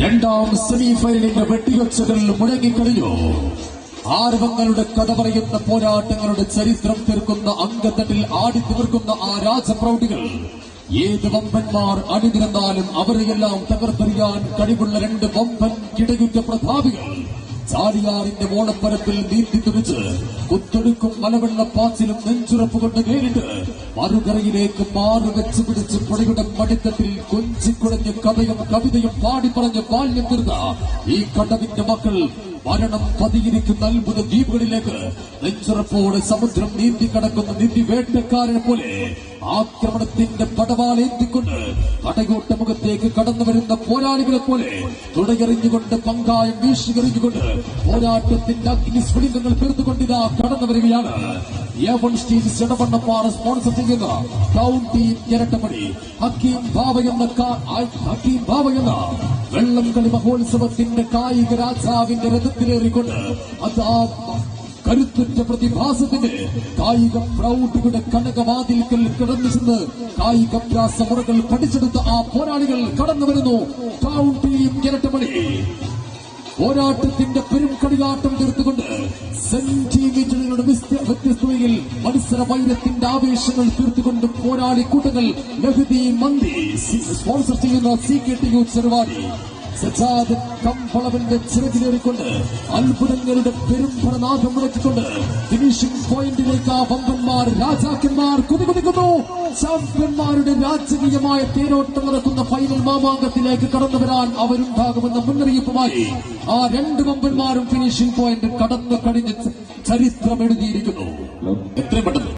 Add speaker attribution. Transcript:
Speaker 1: രണ്ടാം സെമി ഫൈനലിന്റെ വെട്ടിവെച്ചകൾ മുഴങ്ങിക്കഴിഞ്ഞു. ആർവങ്ങളുടെ കഥ പറയുന്ന പോരാട്ടങ്ങളുടെ ചരിത്രം തീർക്കുന്ന അങ്കത്തട്ടിൽ ആടി തീർക്കുന്ന ആ രാജപ്രൗഢികൾ. ഏത് വമ്പന്മാർ അണിനിരന്നാലും അവരെയെല്ലാം തകർത്തെറിയാൻ കഴിവുള്ള രണ്ട് വമ്പൻ കിടയുറ്റ പ്രതാപികൾ. ചാലിയാറിന്റെ ഓണപ്പരപ്പിൽ നീന്തി തുടിച്ച് കുത്തൊടുക്കും മലവെള്ളപ്പാച്ചിലും നെഞ്ചുറപ്പ് കൊണ്ട് നേരിട്ട് മറുകരയിലേക്ക് മാറി വെച്ച് പിടിച്ച് പുഴയുടെ മടിത്തട്ടിൽ കൊഞ്ചിക്കുടഞ്ഞ് കഥയും കവിതയും പാടി പറഞ്ഞ് ബാല്യം തീർന്ന ഈ കടവിന്റെ മക്കൾ മരണം പതിയിരിക്കുന്ന അത്ഭുത ദ്വീപുകളിലേക്ക് നെഞ്ചുറപ്പോടെ സമുദ്രം നീന്തി കടക്കുന്ന നിധി വേട്ടക്കാരനെ പോലെ ആക്രമണത്തിന്റെ പടവാലേന്തിക്കൊണ്ട് പടകൂട്ട മുഖത്തേക്ക് കടന്നു വരുന്ന പോരാളികളെ പോലെ തുടയെറിഞ്ഞുകൊണ്ട് പങ്കായം വീശിയെറിഞ്ഞുകൊണ്ട് പോരാട്ടത്തിന്റെ അഗ്നി അഗ്നിസ്ഫുലിംഗങ്ങൾ തീർത്തുകൊണ്ടിതാ കടന്നു വരികയാണ്. സ്പോൺസർ ചെയ്യുന്ന ടൗൺ ടീം ഇരട്ടപ്പടി ഹക്കീം ബാബ എന്ന ഹക്കീം ബാബ എന്ന വെള്ളം കളി മഹോത്സവത്തിന്റെ കായിക രാജാവിന്റെ രഥത്തിലേറിക്കൊണ്ട് അതാ കരുത്തുറ്റ പ്രതിഭാസത്തിന്റെ കായിക പ്രൗഢിയുടെ കനകവാതിൽക്കൽ കിടന്നു ചെന്ന് കായികാഭ്യാസ മുറകൾ പഠിച്ചെടുത്ത ആ പോരാളികൾ കടന്നു വരുന്നു. കിരട്ടമണി പോരാട്ടത്തിന്റെ പെരും കളിയാട്ടം തീർത്തുകൊണ്ട് സെന്റിമീറ്ററുകളുടെ വ്യത്യസ്തതയിൽ മത്സര വൈരത്തിന്റെ ആവേശങ്ങൾ തീർത്തുകൊണ്ട് പോരാളി കൂട്ടങ്ങൾ സ്പോൺസർ ചെയ്യുന്ന C K T U Cheruvadi Sajad കമ്പളവന്റെ ചിറകിലേറിക്കൊണ്ട് അത്ഭുതങ്ങളുടെ പെരുംഭരനാഥം മുടക്കിക്കൊണ്ട് ഫിനിഷിംഗ് പോയിന്റിലേക്ക് ആ വമ്പന്മാർ രാജാക്കന്മാർ കുതികുതിക്കുന്നു. ചാമ്പ്യന്മാരുടെ രാജകീയമായ തേരോട്ടം നടക്കുന്ന ഫൈനൽ മാമാങ്കത്തിലേക്ക് കടന്നു വരാൻ അവരുണ്ടാകുമെന്ന മുന്നറിയിപ്പുമായി ആ രണ്ട് വമ്പന്മാരും ഫിനിഷിംഗ് പോയിന്റ് കടന്നു കഴിഞ്ഞ് ചരിത്രം എഴുതിയിരിക്കുന്നു എത്രയും പെട്ടെന്ന്.